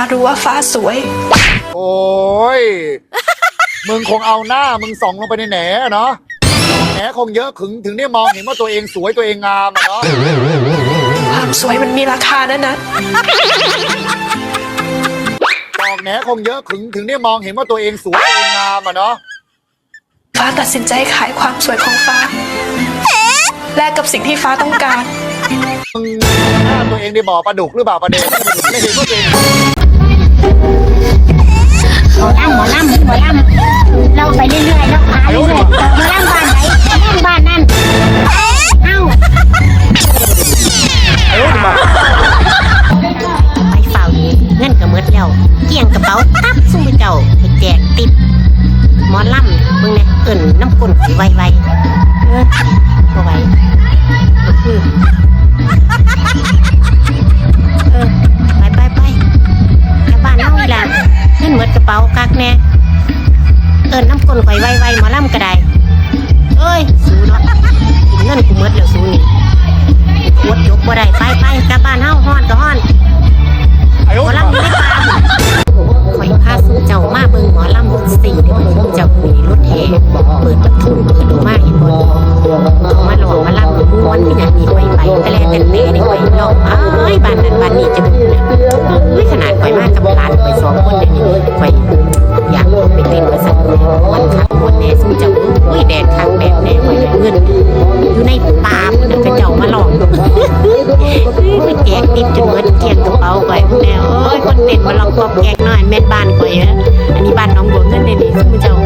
ฟ้ารู้ว่าฟ้าสวย โอ้ย มึงคงเอาหน้ามึงส่องลงไปในแหนอะเนาะแหนคงเยอะถึงถึงได้มองเห็นว่าตัวเองสวยตัวเองงามอะเนาะความสวยมันมีราคานะนะบอกแหนคงเยอะถึงถึงได้มองเห็นว่าตัวเองสวยตัวเองงามอะเนาะฟ้าตัดสินใจขายความสวยของฟ้าแลกกับสิ่งที่ฟ้าต้องการ มึงหน้าตัวเองในบ่อปลาดุกหรือเปล่าประเด็นไม่เห็นว่าตัวเอง หมอลำหมอลำหมอลำเราไปเรื่อยๆเราหาเรื่อยๆหมอลำบ้านไหนหมอลำบ้านนั่นเอ้าเอ้ยมาไปเฝ้านี้เงินก็หมดแล้วเกี่ยงกระเป๋าตับสู้เจ้าไปแจกติดหมอลำมึงเนี่ยเอิ่นน้ำกลนไวไวๆเออบ่ไหว เอิ่นน้ำกลนไวไวไวๆหมอลำก็ได้เอ้ยสูเนาะกินเงินกูหมดแล้วสูนี่ขวดยกบ่ได้ไปไปกลับบ้านเฮาฮ้อนก็ฮ้อนไอ้หมโอ้อยลำอยู่ในป่าข่อยพาสู่เจ้ามาเบิ่งหมอลำเบิ่งสิ่งเด้อเจ้ามีรถแห่เปิดประตูเปิดออกมาเห็นบ่เอามาหลอกมาลำม่วนคือหยังมีข่อยไปแต่แลแต่เตะนี่ข่อยลอกเอ้ยบ้าน มาสักวันคักวันแน่สู่เจ้าอุ้ยแดดคักแดดแน่ไว้เงินอยู่ในป่ามันน่ะก็เจ้ามาหลอกไปแจกติดจนหมดเกียงกระเป๋าก่อยแม่เอ้ยคนเต้นมาลองกอบแกกหน่อยแม่นบ้านก่อยอันนี้บ้านน้องบัวเงินเด้นี่คุณเจ้า